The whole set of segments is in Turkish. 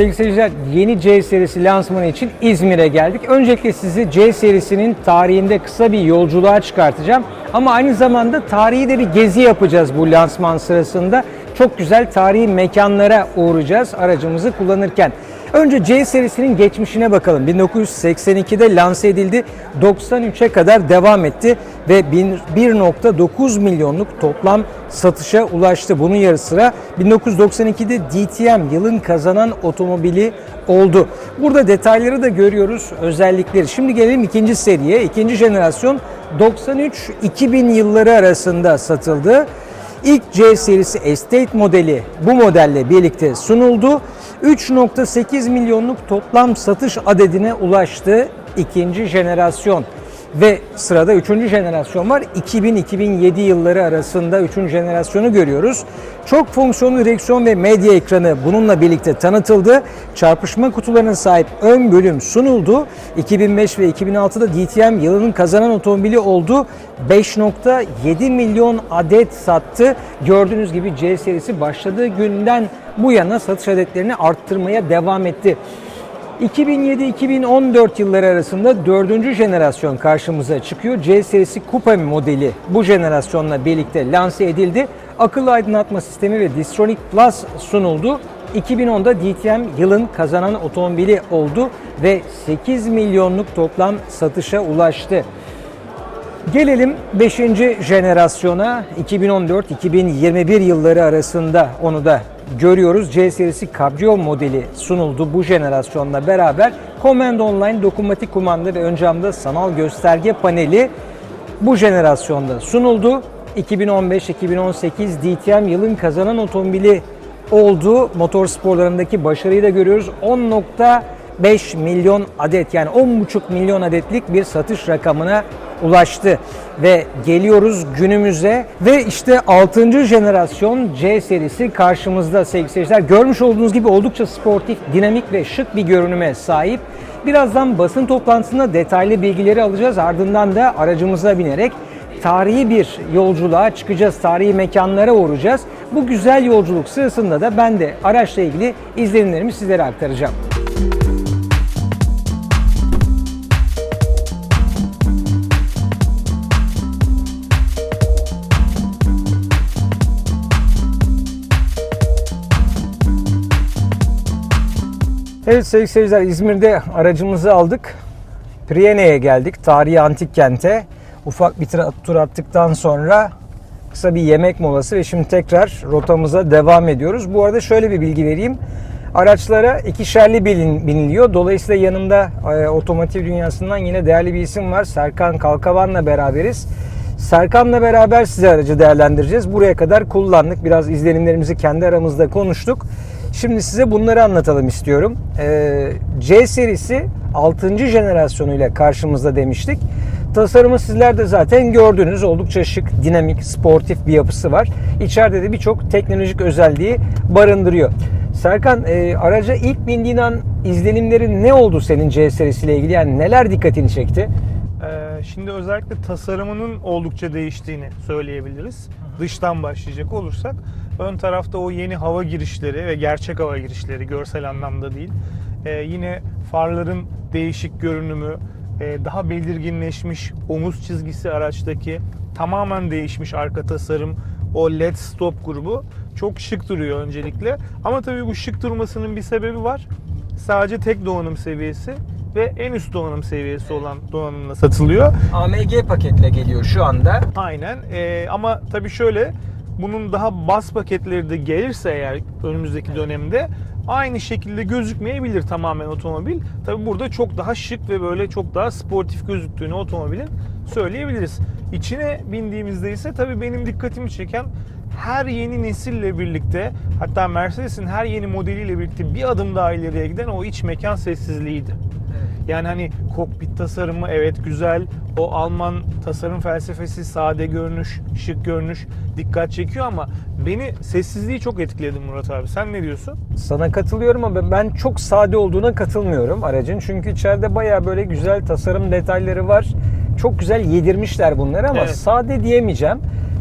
Sevgili seyirciler yeni C serisi lansmanı için İzmir'e geldik. Öncelikle sizi C serisinin tarihinde kısa bir yolculuğa çıkartacağım. Ama aynı zamanda tarihi de bir gezi yapacağız bu lansman sırasında. Çok güzel tarihi mekanlara uğrayacağız aracımızı kullanırken. Önce C serisinin geçmişine bakalım. 1982'de lanse edildi. 93'e kadar devam etti ve 1.9 milyonluk toplam satışa ulaştı. Bunun yarı sıra 1992'de DTM yılın kazanan otomobili oldu. Burada detayları da görüyoruz, özellikleri. Şimdi gelelim ikinci seriye. İkinci jenerasyon 93-2000 yılları arasında satıldı. İlk C serisi Estate modeli bu modelle birlikte sunuldu. 3.8 milyonluk toplam satış adedine ulaştı ikinci jenerasyon. Ve sırada üçüncü jenerasyon var. 2000-2007 yılları arasında üçüncü jenerasyonu görüyoruz. Çok fonksiyonlu direksiyon ve medya ekranı bununla birlikte tanıtıldı. Çarpışma kutularına sahip ön bölüm sunuldu. 2005 ve 2006'da DTM yılının kazanan otomobili oldu. 5.7 milyon adet sattı. Gördüğünüz gibi C serisi başladığı günden bu yana satış adetlerini arttırmaya devam etti. 2007-2014 yılları arasında dördüncü jenerasyon karşımıza çıkıyor. C serisi Coupe modeli bu jenerasyonla birlikte lanse edildi. Akıllı aydınlatma sistemi ve Distronic Plus sunuldu. 2010'da DTM yılın kazanan otomobili oldu ve 8 milyonluk toplam satışa ulaştı. Gelelim 5. jenerasyona 2014-2021 yılları arasında onu da görüyoruz. C serisi Cabrio modeli sunuldu bu jenerasyonla beraber. Command Online dokunmatik kumanda ve ön camda sanal gösterge paneli bu jenerasyonda sunuldu. 2015-2018 DTM yılın kazanan otomobili oldu. Motor sporlarındaki başarıyı da görüyoruz. 10.5 milyon adet yani 10.5 milyon adetlik bir satış rakamına ulaştı. Ve geliyoruz günümüze ve işte 6. jenerasyon C serisi karşımızda sevgili seyirciler. Görmüş olduğunuz gibi oldukça sportif, dinamik ve şık bir görünüme sahip. Birazdan basın toplantısında detaylı bilgileri alacağız. Ardından da aracımıza binerek tarihi bir yolculuğa çıkacağız. Tarihi mekanlara uğrayacağız. Bu güzel yolculuk sırasında da ben de araçla ilgili izlenimlerimi sizlere aktaracağım. Evet sevgili seyirciler İzmir'de aracımızı aldık. Priyene'ye geldik. Tarihi antik kente. Ufak bir tur attıktan sonra kısa bir yemek molası ve şimdi tekrar rotamıza devam ediyoruz. Bu arada şöyle bir bilgi vereyim. Araçlara ikişerli bilin- biniliyor. Dolayısıyla yanımda e, otomotiv dünyasından yine değerli bir isim var. Serkan Kalkavan'la beraberiz. Serkan'la beraber size aracı değerlendireceğiz. Buraya kadar kullandık. Biraz izlenimlerimizi kendi aramızda konuştuk. Şimdi size bunları anlatalım istiyorum. Ee, C serisi 6. jenerasyonuyla karşımızda demiştik. Tasarımı sizler de zaten gördünüz. Oldukça şık, dinamik, sportif bir yapısı var. İçeride de birçok teknolojik özelliği barındırıyor. Serkan, e, araca ilk bindiğin an izlenimlerin ne oldu senin C serisiyle ilgili? Yani neler dikkatini çekti? Ee, Şimdi özellikle tasarımının oldukça değiştiğini söyleyebiliriz. Dıştan başlayacak olursak ön tarafta o yeni hava girişleri ve gerçek hava girişleri görsel anlamda değil. Ee, yine farların değişik görünümü, e, daha belirginleşmiş omuz çizgisi araçtaki tamamen değişmiş arka tasarım, o LED stop grubu çok şık duruyor öncelikle. Ama tabii bu şık durmasının bir sebebi var. Sadece tek donanım seviyesi ve en üst donanım seviyesi olan donanımla satılıyor. AMG paketle geliyor şu anda. Aynen Ee, ama tabii şöyle bunun daha bas paketleri de gelirse eğer önümüzdeki dönemde aynı şekilde gözükmeyebilir tamamen otomobil. Tabii burada çok daha şık ve böyle çok daha sportif gözüktüğünü otomobilin söyleyebiliriz. İçine bindiğimizde ise tabii benim dikkatimi çeken her yeni nesille birlikte hatta Mercedes'in her yeni modeliyle birlikte bir adım daha ileriye giden o iç mekan sessizliğiydi. Yani hani kokpit tasarımı evet güzel. O Alman tasarım felsefesi sade görünüş, şık görünüş dikkat çekiyor ama beni sessizliği çok etkiledi Murat abi. Sen ne diyorsun? Sana katılıyorum ama ben çok sade olduğuna katılmıyorum aracın. Çünkü içeride baya böyle güzel tasarım detayları var. Çok güzel yedirmişler bunları ama Evet. sade diyemeyeceğim.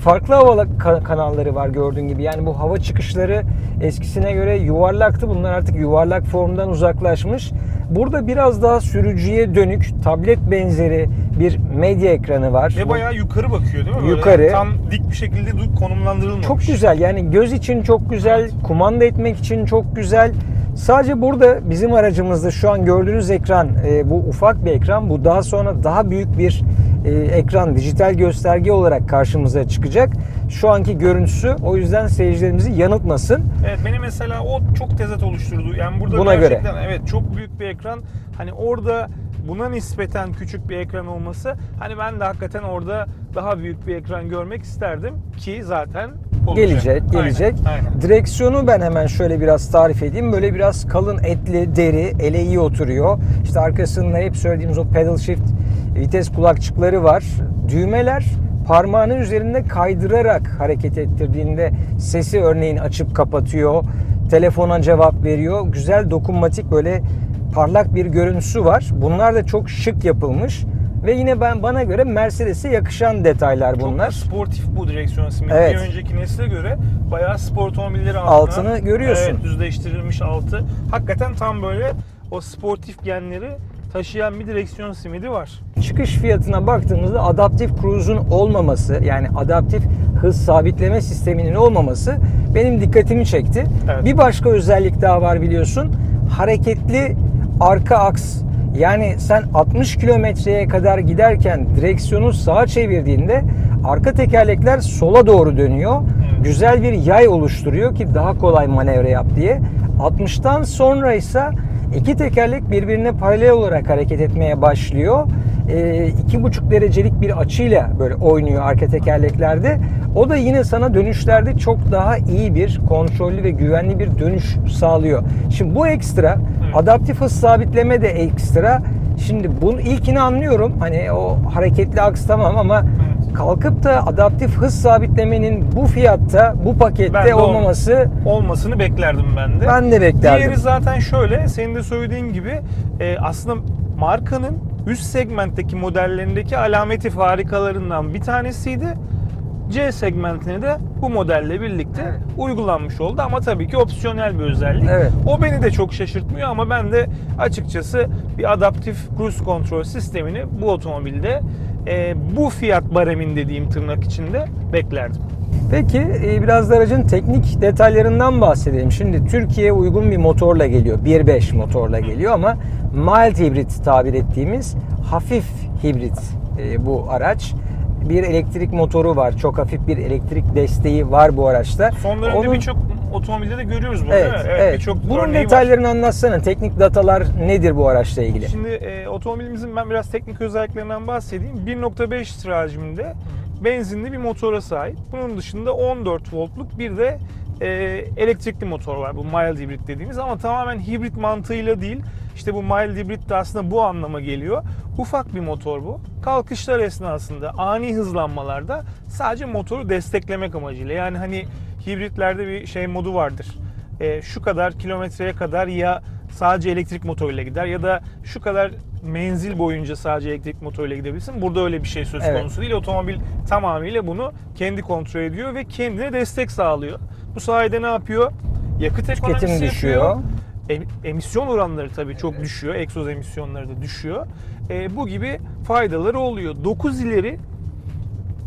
Farklı hava ka- kanalları var gördüğün gibi. Yani bu hava çıkışları eskisine göre yuvarlaktı. Bunlar artık yuvarlak formdan uzaklaşmış. Burada biraz daha sürücüye dönük tablet benzeri bir medya ekranı var. Ve bayağı yukarı bakıyor değil mi? Böyle Yukarı. Tam dik bir şekilde konumlandırılmamış. Çok güzel yani göz için çok güzel, kumanda etmek için çok güzel. Sadece burada bizim aracımızda şu an gördüğünüz ekran e, bu ufak bir ekran. Bu daha sonra daha büyük bir e, ekran, dijital gösterge olarak karşımıza çıkacak. Şu anki görüntüsü o yüzden seyircilerimizi yanıltmasın. Evet beni mesela o çok tezat oluşturdu. Yani burada Buna göre. gerçekten evet çok büyük bir ekran. Hani orada buna nispeten küçük bir ekran olması hani ben de hakikaten orada daha büyük bir ekran görmek isterdim ki zaten olacak. Gelecek, gelecek. Aynen, aynen. Direksiyonu ben hemen şöyle biraz tarif edeyim. Böyle biraz kalın etli deri, ele iyi oturuyor. İşte arkasında hep söylediğimiz o pedal shift vites kulakçıkları var. Düğmeler parmağının üzerinde kaydırarak hareket ettirdiğinde sesi örneğin açıp kapatıyor. Telefona cevap veriyor. Güzel dokunmatik böyle parlak bir görüntüsü var. Bunlar da çok şık yapılmış. Ve yine ben bana göre Mercedes'e yakışan detaylar Çok bunlar. sportif bu direksiyon simidi. Evet. Bir önceki nesle göre bayağı spor otomobilleri altına. Altını görüyorsun. Evet düzleştirilmiş altı. Hakikaten tam böyle o sportif genleri taşıyan bir direksiyon simidi var. Çıkış fiyatına baktığımızda adaptif cruise'un olmaması yani adaptif hız sabitleme sisteminin olmaması benim dikkatimi çekti. Evet. Bir başka özellik daha var biliyorsun. Hareketli arka aks. Yani sen 60 kilometreye kadar giderken direksiyonu sağa çevirdiğinde arka tekerlekler sola doğru dönüyor. Evet. Güzel bir yay oluşturuyor ki daha kolay manevra yap diye. 60'tan sonra ise iki tekerlek birbirine paralel olarak hareket etmeye başlıyor. Ee, iki buçuk derecelik bir açıyla böyle oynuyor arka tekerleklerde. O da yine sana dönüşlerde çok daha iyi bir kontrollü ve güvenli bir dönüş sağlıyor. Şimdi bu ekstra, adaptif hız sabitleme de ekstra. Şimdi bunun ilkini anlıyorum. Hani o hareketli aks tamam ama. Kalkıp da adaptif hız sabitlemenin bu fiyatta, bu pakette olmaması Olmasını beklerdim ben de. ben de beklerdim. Diğeri zaten şöyle, senin de söylediğin gibi e, aslında markanın üst segmentteki modellerindeki alameti farikalarından bir tanesiydi. C segmentine de bu modelle birlikte Evet. uygulanmış oldu ama tabii ki opsiyonel bir özellik. Evet. O beni de çok şaşırtmıyor ama ben de açıkçası bir adaptif cruise control sistemini bu otomobilde e, bu fiyat baremin dediğim tırnak içinde beklerdim. Peki e, biraz da aracın teknik detaylarından bahsedelim. Şimdi Türkiye'ye uygun bir motorla geliyor. 1.5 motorla geliyor ama mild hibrit tabir ettiğimiz hafif hibrit e, bu araç. Bir elektrik motoru var. Çok hafif bir elektrik desteği var bu araçta. Son dönemde Onun- birçok otomobilde de görüyoruz bunu Evet, değil mi? evet. birçok Bunun örneği var. detaylarını anlatsana. Teknik datalar nedir bu araçla ilgili? Şimdi e, otomobilimizin ben biraz teknik özelliklerinden bahsedeyim. 1.5 litre hacminde benzinli bir motora sahip. Bunun dışında 14 voltluk bir de e, elektrikli motor var. Bu mild hibrit dediğimiz ama tamamen hibrit mantığıyla değil. İşte bu mild hibrit de aslında bu anlama geliyor. Ufak bir motor bu. Kalkışlar esnasında ani hızlanmalarda sadece motoru desteklemek amacıyla. Yani hani hibritlerde bir şey modu vardır. E, şu kadar kilometreye kadar ya sadece elektrik motoruyla gider ya da şu kadar menzil boyunca sadece elektrik motoruyla gidebilirsin. Burada öyle bir şey söz Evet. konusu değil. Otomobil tamamıyla bunu kendi kontrol ediyor ve kendine destek sağlıyor. Bu sayede ne yapıyor? Yakıt ekonomisi Tüketim düşüyor. yapıyor. Emisyon oranları tabii çok düşüyor. Egzoz emisyonları da düşüyor. E, bu gibi faydaları oluyor. 9 ileri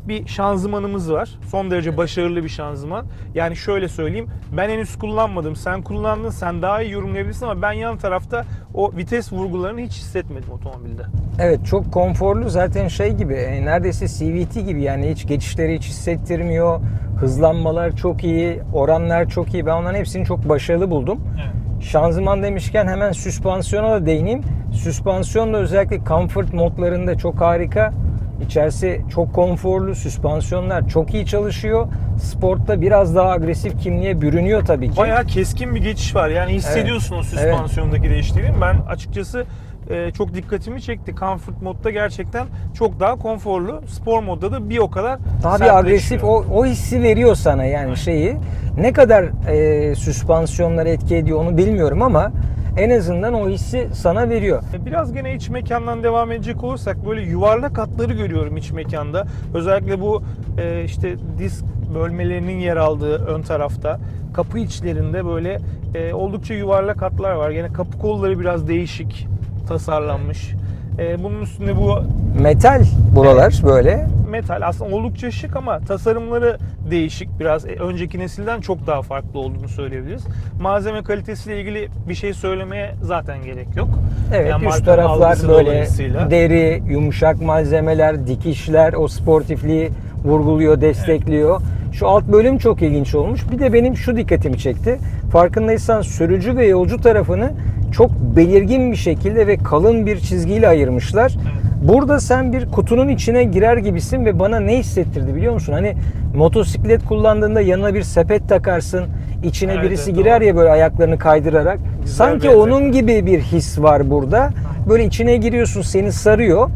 bir şanzımanımız var. Son derece başarılı bir şanzıman. Yani şöyle söyleyeyim. Ben henüz kullanmadım. Sen kullandın. Sen daha iyi yorumlayabilirsin ama ben yan tarafta o vites vurgularını hiç hissetmedim otomobilde. Evet çok konforlu zaten şey gibi e, neredeyse CVT gibi yani hiç geçişleri hiç hissettirmiyor. Hızlanmalar çok iyi, oranlar çok iyi. Ben onların hepsini çok başarılı buldum. Evet. Şanzıman demişken hemen süspansiyona da değineyim. Süspansiyon da özellikle comfort modlarında çok harika. İçerisi çok konforlu, süspansiyonlar çok iyi çalışıyor. Sportta biraz daha agresif kimliğe bürünüyor tabii ki. Bayağı keskin bir geçiş var. Yani hissediyorsun o süspansiyondaki değişikliği. Ben açıkçası e, çok dikkatimi çekti. Comfort modda gerçekten çok daha konforlu. Spor modda da bir o kadar Daha bir agresif o, o hissi veriyor sana yani şeyi. Ne kadar e, süspansiyonlar etki ediyor onu bilmiyorum ama en azından o hissi sana veriyor. Biraz gene iç mekandan devam edecek olursak böyle yuvarlak hatları görüyorum iç mekanda. Özellikle bu e, işte disk bölmelerinin yer aldığı ön tarafta kapı içlerinde böyle e, oldukça yuvarlak hatlar var. Yine kapı kolları biraz değişik tasarlanmış. E, bunun üstünde bu Metal buralar böyle. Metal aslında oldukça şık ama tasarımları değişik. Biraz e, önceki nesilden çok daha farklı olduğunu söyleyebiliriz. Malzeme kalitesiyle ilgili bir şey söylemeye zaten gerek yok. Evet Yani üst taraflar böyle deri, yumuşak malzemeler, dikişler o sportifliği vurguluyor, destekliyor. Şu alt bölüm çok ilginç olmuş. Bir de benim şu dikkatimi çekti. Farkındaysan sürücü ve yolcu tarafını çok belirgin bir şekilde ve kalın bir çizgiyle ayırmışlar. Burada sen bir kutunun içine girer gibisin ve bana ne hissettirdi biliyor musun? Hani motosiklet kullandığında yanına bir sepet takarsın. içine Evet, birisi evet, girer doğru. ya böyle ayaklarını kaydırarak. Güzel Sanki onun gibi bir his var burada. Böyle içine giriyorsun seni sarıyor.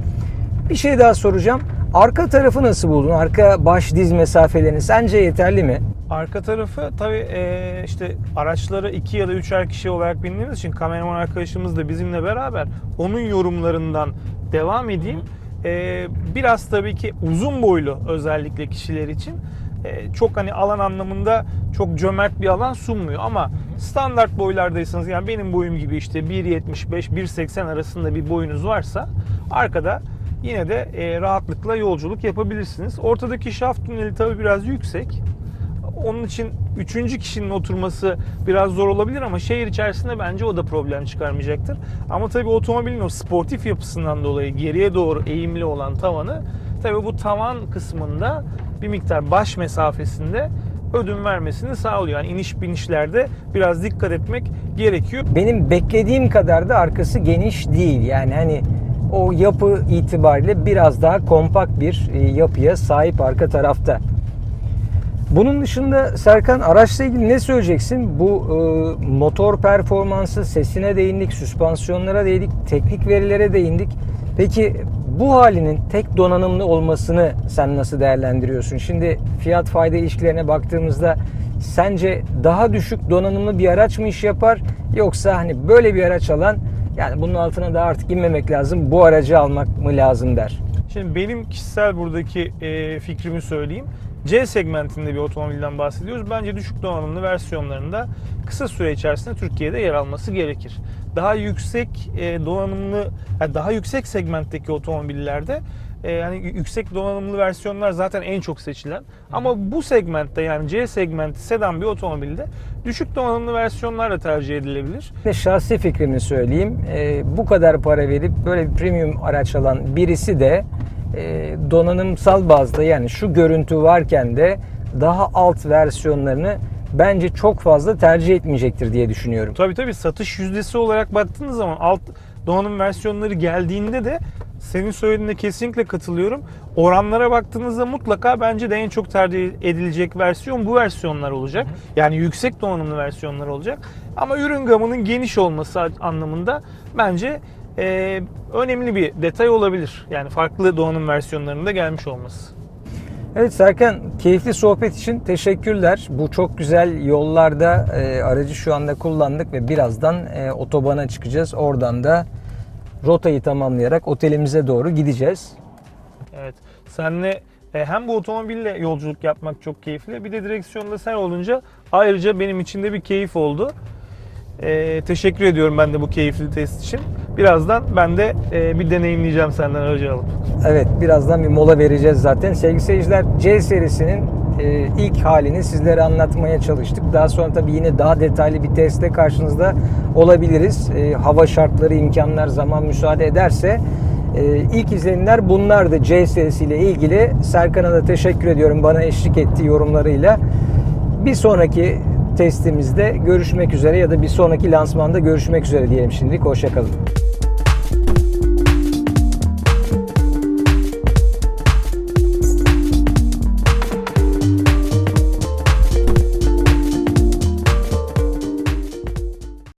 Bir şey daha soracağım. Arka tarafı nasıl buldun? Arka baş diz mesafelerini sence yeterli mi? Arka tarafı tabii eee, işte araçları iki ya da üçer kişi olarak bindiğimiz için kameraman arkadaşımız da bizimle beraber onun yorumlarından devam edeyim. Eee, biraz tabii ki uzun boylu özellikle kişiler için eee, çok hani alan anlamında çok cömert bir alan sunmuyor ama standart boylardaysanız yani benim boyum gibi işte 1.75 1.80 arasında bir boyunuz varsa arkada yine de eee, rahatlıkla yolculuk yapabilirsiniz. Ortadaki şaft tüneli tabii biraz yüksek. Onun için üçüncü kişinin oturması biraz zor olabilir ama şehir içerisinde bence o da problem çıkarmayacaktır. Ama tabii otomobilin o sportif yapısından dolayı geriye doğru eğimli olan tavanı tabii bu tavan kısmında bir miktar baş mesafesinde ödün vermesini sağlıyor. Yani iniş binişlerde biraz dikkat etmek gerekiyor. Benim beklediğim kadar da arkası geniş değil. Yani hani o yapı itibariyle biraz daha kompakt bir e, yapıya sahip arka tarafta. Bunun dışında Serkan araçla ilgili ne söyleyeceksin? Bu e, motor performansı, sesine değindik, süspansiyonlara değindik, teknik verilere değindik. Peki bu halinin tek donanımlı olmasını sen nasıl değerlendiriyorsun? Şimdi fiyat fayda ilişkilerine baktığımızda sence daha düşük donanımlı bir araç mı iş yapar yoksa hani böyle bir araç alan yani bunun altına da artık inmemek lazım bu aracı almak mı lazım der. Şimdi benim kişisel buradaki e, fikrimi söyleyeyim. C segmentinde bir otomobilden bahsediyoruz. Bence düşük donanımlı versiyonlarında kısa süre içerisinde Türkiye'de yer alması gerekir. Daha yüksek e, donanımlı, daha yüksek segmentteki otomobillerde e, yani yüksek donanımlı versiyonlar zaten en çok seçilen. Ama bu segmentte yani C segmenti sedan bir otomobilde düşük donanımlı versiyonlar da tercih edilebilir. Ve şahsi fikrimi söyleyeyim. Ee, bu kadar para verip böyle bir premium araç alan birisi de e, donanımsal bazda yani şu görüntü varken de daha alt versiyonlarını bence çok fazla tercih etmeyecektir diye düşünüyorum. Tabii tabii satış yüzdesi olarak baktığınız zaman alt donanım versiyonları geldiğinde de senin söylediğine kesinlikle katılıyorum. Oranlara baktığınızda mutlaka bence de en çok tercih edilecek versiyon bu versiyonlar olacak. Yani yüksek donanımlı versiyonlar olacak. Ama ürün gamının geniş olması anlamında bence e, önemli bir detay olabilir. Yani farklı donanım versiyonlarında gelmiş olması. Evet Serkan keyifli sohbet için teşekkürler. Bu çok güzel yollarda e, aracı şu anda kullandık ve birazdan e, otobana çıkacağız. Oradan da rotayı tamamlayarak otelimize doğru gideceğiz. Evet. Senle e, hem bu otomobille yolculuk yapmak çok keyifli. Bir de direksiyonda sen olunca ayrıca benim için de bir keyif oldu. E, teşekkür ediyorum ben de bu keyifli test için. Birazdan ben de e, bir deneyimleyeceğim senden aracı alıp. Evet birazdan bir mola vereceğiz zaten. Sevgili seyirciler C serisinin e, ilk halini sizlere anlatmaya çalıştık. Daha sonra tabii yine daha detaylı bir testle karşınızda olabiliriz. E, hava şartları, imkanlar, zaman müsaade ederse. E, ilk izlenimler bunlardı C serisiyle ilgili. Serkan'a da teşekkür ediyorum bana eşlik ettiği yorumlarıyla. Bir sonraki testimizde görüşmek üzere ya da bir sonraki lansmanda görüşmek üzere diyelim şimdilik. Hoşçakalın.